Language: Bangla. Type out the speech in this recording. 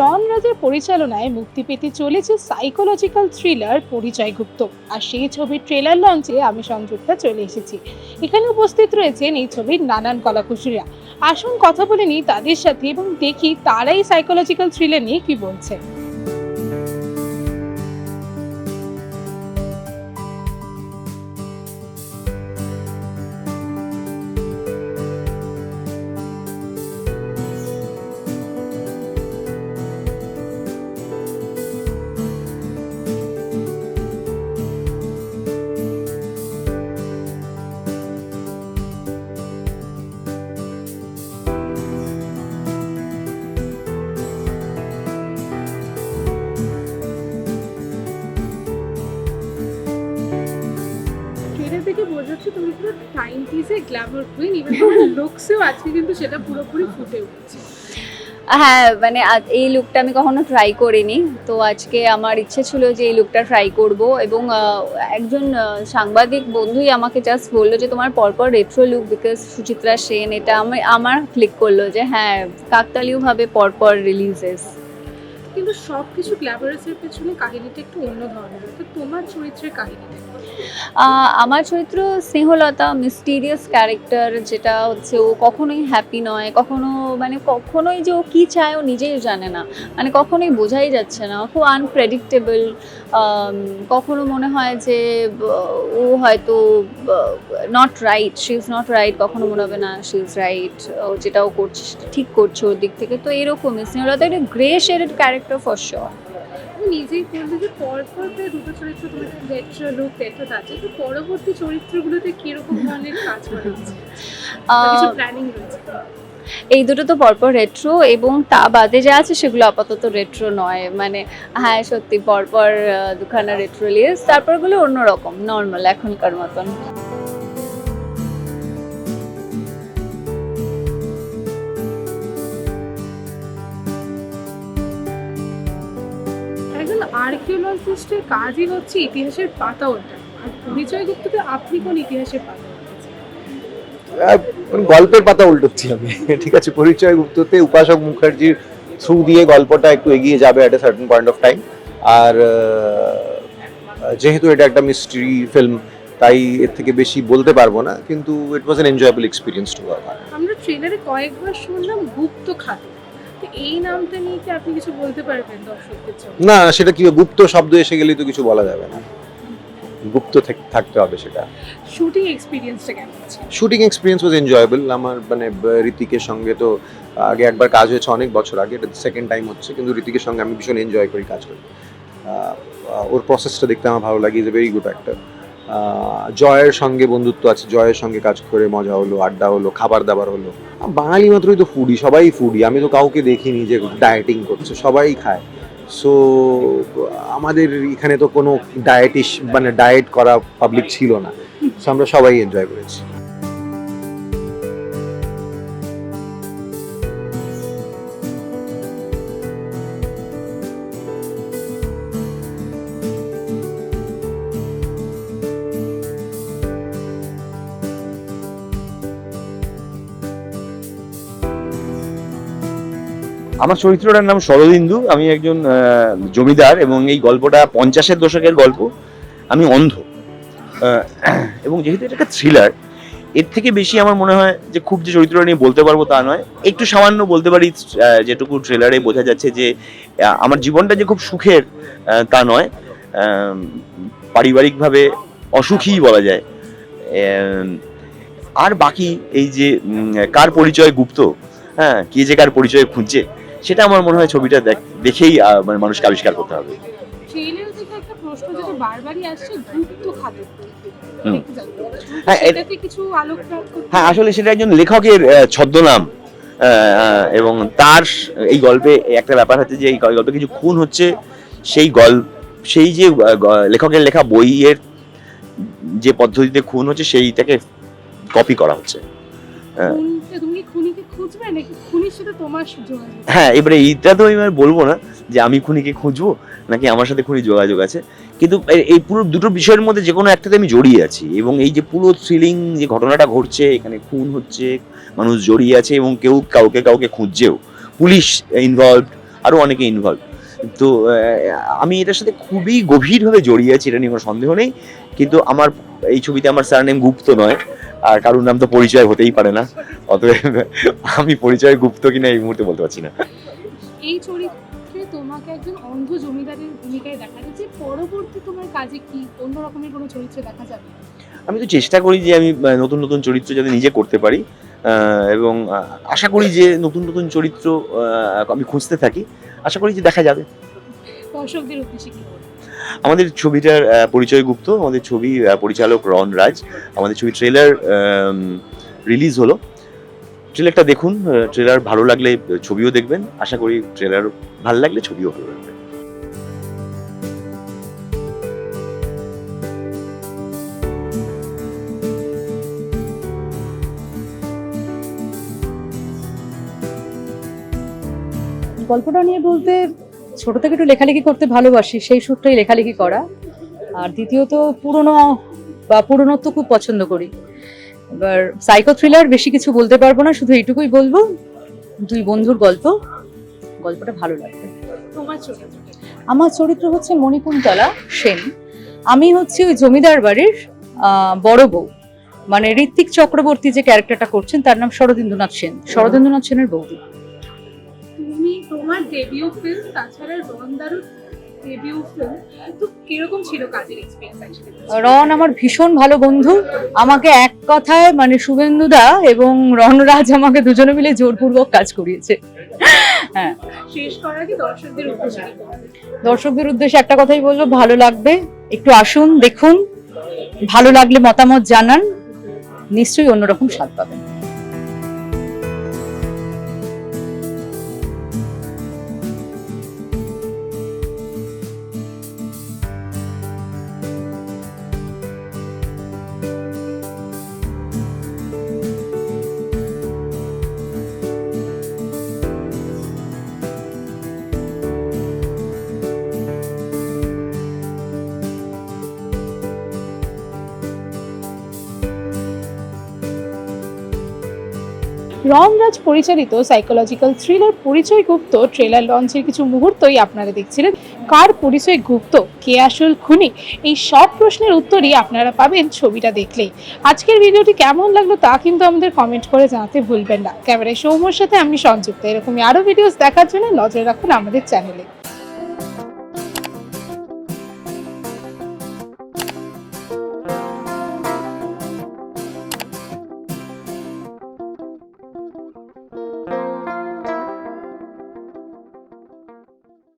রন রাজের পরিচালনায় মুক্তি পেতে চলেছে সাইকোলজিক্যাল থ্রিলার পরিচয় গুপ্ত। আর সেই ছবির ট্রেলার লঞ্চে আমি সংযুক্তা চলে এসেছি। এখানে উপস্থিত রয়েছেন এই ছবির নানান কলাকুশলীরা। আসুন কথা বলে নিই তাদের সাথে এবং দেখি তারাই সাইকোলজিক্যাল থ্রিলার নিয়ে কি বলছে তুমি পুরো গ্ল্যামার কুইন ইভেন লুকসেও আজকে কিন্তু সেটা পুরোপুরি ফুটে উঠছে। হ্যাঁ মানে এই লুকটা আমি কখনো ট্রাই করিনি। তো আজকে আমার ইচ্ছে ছিল যে এই লুকটা ট্রাই করব এবং একজন সাংবাদিক বন্ধুই আমাকে জাস্ট বলল যে তোমার পরপর retro look because Suchitra Sen, এটা আমি, আমার ক্লিক করল যে হ্যাঁ কাকতালীয়ভাবে পরপর রিলিজেস কিন্তু সব কিছু গ্ল্যামারাসের পেছনে কাহিনীটা একটু অন্য ধরনের। তো তোমার চরিত্রের কাহিনীটা আমার চরিত্র স্নেহলতা মিস্টিরিয়াস ক্যারেক্টার যেটা হচ্ছে ও কখনোই হ্যাপি নয়, কখনো মানে কখনোই যে ও কী চায় ও নিজেই জানে না। মানে কখনোই বোঝাই যাচ্ছে না, খুব আনপ্রেডিক্টেবল কখনো মনে হয় যে ও হয়তো not right she is not right কখনো মনে হবে না শি ইজ রাইট ও যেটা ও করছে ঠিক করছে ওর দিক থেকে। তো এরকমই, স্নেহলতা একটা grey shaded character for sure নিজেই বললে যে পরপর প্রায় দুটো চরিত্র তোমার লুক আছে তো পরবর্তী চরিত্রগুলোতে কীরকম ধরনের কাজ করা হচ্ছে কিছু প্ল্যানিং রয়েছে? এই দুটো তো পরপর রেট্রো এবং তা বাদে যা আছে সেগুলো আপাতত রেট্রো নয়। মানে হ্যাঁ সত্যি পরপর দুখানা রেট্রো লিয়েস তারপরগুলো অন্যরকম নর্মাল এখনকার মতন। আর্কিওলজিস্টের কাজই হচ্ছে ইতিহাসের পাতা ওঠা আর পরিচয় গুপ্ততে আপনি কোন ইতিহাসের পাতা গল্পের পাতা উল্টোচ্ছি আমি। ঠিক আছে পরিচয় গুপ্ততে উপাসক মুখার্জির থ্রু দিয়ে গল্পটা একটু এগিয়ে যাবে at a certain point of time আর যেহেতু এটা একটা মিস্ট্রি ফিল্ম তাই এর থেকে বেশি বলতে পারব না। কিন্তু it was an enjoyable experience to আমরা ট্রেলারে কয়েকবার শুনলাম গুপ্ত খাতে। এই নামটা নিয়ে কি আপনি কিছু বলতে পারবেন দর্শকদের না সেটা কি গুপ্ত শব্দ এসে গেলেই তো কিছু বলা যাবে না। গুপ্ত থাকতে হবে সেটা। শুটিং এক্সপিরিয়েন্সটা কেমন ছিল শুটিং এক্সপিরিয়েন্স ওয়াজ এনজয়েবল আমার মানে ঋতিকের সঙ্গে তো আগে একবার কাজ হয়েছে অনেক বছর আগে। এটা সেকেন্ড টাইম হচ্ছে কিন্তু ঋতিকের সঙ্গে আমি ভীষণ এনজয় করি কাজ করি ওর প্রসেসটা দেখতে আমার ভালো লাগে। Is a very good actor জয়ের সঙ্গে বন্ধুত্ব আছে, জয়ের সঙ্গে কাজ করে মজা হলো, আড্ডা হলো, খাবার দাবার হলো। বাঙালি মাত্রই তো ফুডি সবাই ফুডি আমি তো কাউকে দেখিনি যে ডায়েটিং করছে, সবাই খায়। সো আমাদের এখানে তো কোনো ডায়েটিস মানে ডায়েট করা পাবলিক ছিল না। সো আমরা সবাই এনজয় করেছি। আমার চরিত্রটার নাম শরদিন্দু। আমি একজন জমিদার এবং এই গল্পটা পঞ্চাশের দশকের গল্প। আমি অন্ধ। এবং যেহেতু এটা একটা থ্রিলার এর থেকে বেশি আমার মনে হয় যে খুব যে চরিত্রটা নিয়ে বলতে পারব তা নয়। একটু সামান্য বলতে পারি যেটুকু ট্রেলারে বোঝা যাচ্ছে যে আমার জীবনটা যে খুব সুখের তা নয়। পারিবারিকভাবে অসুখীই বলা যায়। আর বাকি এই যে কার পরিচয় গুপ্ত? হ্যাঁ কে যে কার পরিচয় খুঁজছে? সেটা আমার মনে হয় ছবিটা দেখ- দেখেই মানে মানুষকে আবিষ্কার করতে হবে। ট্রেলার থেকে একটা প্রশ্ন যেটা বারবারই আসছে গুপ্ত। হ্যাঁ, হ্যাঁ আসলে সেটা একজন লেখকের ছদ্মনাম। এবং তার এই গল্পে একটা ব্যাপার হচ্ছে যে এই গল্পে কিছু খুন হচ্ছে। সেই গল্প সেই যে লেখকের লেখা বইয়ের যে পদ্ধতিতে খুন হচ্ছে সেইটাকে কপি করা হচ্ছে। হ্যাঁ। হ্যাঁ এবারে এইটা তো এবার বলব না যে আমি খুনিকে খুঁজবো নাকি আমার সাথে খুনি যোগাযোগ আছে। কিন্তু এই পুরো দুটো বিষয়ের মধ্যে যে কোনো একটাতে আমি জড়িয়ে আছি এবং এই যে পুরো থ্রিলিং যে ঘটনাটা ঘটছে এখানে খুন হচ্ছে মানুষ জড়িয়ে আছে এবং কেউ কাউকে কাউকে খুঁজছেও। পুলিশ ইনভলভ আরও অনেকে ইনভলভ তো আমি এটার সাথে খুবই গভীরভাবে জড়িয়ে আছি এটা নিয়ে কোনো সন্দেহ নেই। কিন্তু আমার এই ছবিতে আমার স্যার নেম গুপ্ত নয়। আর কারুর নাম তো পরিচয় হতেই পারে না। অতএব আমি পরিচয় গুপ্ত কিনা এই মুহূর্তে বলতে পারছি না। এই চরিত্রে তোমাকে একজন অন্ধ জমিদারের ভূমিকায় দেখা যাচ্ছে। পরবর্তী তোমার কাজে কি অন্য রকমের কোনো চরিত্র দেখা যাবে? আমি তো চেষ্টা করি যে আমি নতুন নতুন চরিত্র যাতে নিজে করতে পারি এবং আশা করি যে নতুন নতুন চরিত্র আমি খুঁজতে থাকি। আশা করি যে দেখা যাবে। দর্শকদের উদ্দেশ্যে কি আমাদের ছবিটার পরিচয় গুপ্ত, আমাদের ছবি পরিচালক রন রাজ, আমাদের ছবি ট্রেলার রিলিজ হলো। ট্রেলারটা দেখুন ট্রেলার ভালো লাগলে ছবিও দেখবেন, আশা করি ট্রেলার ভালো লাগলে ছবিও ভালো লাগবে। গল্পটা নিয়ে বলতে ছোট থেকে একটু লেখালেখি করতে ভালোবাসি সেই সূত্রেই লেখালেখি করা। আর দ্বিতীয়ত পুরনো বা পুরনোত্ব খুব পছন্দ করি। এবার সাইকো থ্রিলার বেশি কিছু বলতে পারব না শুধু এইটুকুই বলব। দুই বন্ধুর গল্প। গল্পটা ভালো লাগবে আমার চরিত্র হচ্ছে মণিকুন্তলা সেন। আমি হচ্ছে ওই জমিদার বাড়ির বড় বউ। মানে ঋত্বিক চক্রবর্তী যে ক্যারেক্টারটা করছেন তার নাম শরদিন্দুনাথ সেন। শরদিন্দুনাথ সেনের বৌদি। তুমি তোমার ডেবিউ ফিল্ম তাছাড়া রন্দারু ডেবিউ ফিল্ম তো কীরকম ছিল কাজের এক্সপিরিয়েন্স রন আমার ভীষণ ভালো বন্ধু। আমাকে এক কথায় মানে শুভেন্দুদা এবং রনরাজ আমাকে দুজনে মিলে জোরপূর্বক কাজ করিয়েছে। হ্যাঁ। শেষ করার আগে দর্শকদের উদ্দেশ্যে? দর্শকদের উদ্দেশ্যে একটা কথাই বলব ভালো লাগবে। একটু আসুন দেখুন। ভালো লাগলে মতামত জানান। নিশ্চয়ই অন্যরকম স্বাদ পাবেন। রমরাজ পরিচালিত সাইকোলজিক্যাল থ্রিলার পরিচয় গুপ্ত ট্রেলার লঞ্চের কিছু মুহূর্তই আপনারা দেখছিলেন। কার পরিচয় গুপ্ত? কে আসল খুনি? এই সব প্রশ্নের উত্তরই আপনারা পাবেন ছবিটা দেখলেই। আজকের ভিডিওটি কেমন লাগল তা কিন্তু আমাদের কমেন্ট করে জানাতে ভুলবেন না। ক্যামেরায় সৌম্যর সাথে আমি সংযুক্ত। এরকমই আরও ভিডিওস দেখার জন্য নজর রাখুন আমাদের চ্যানেলে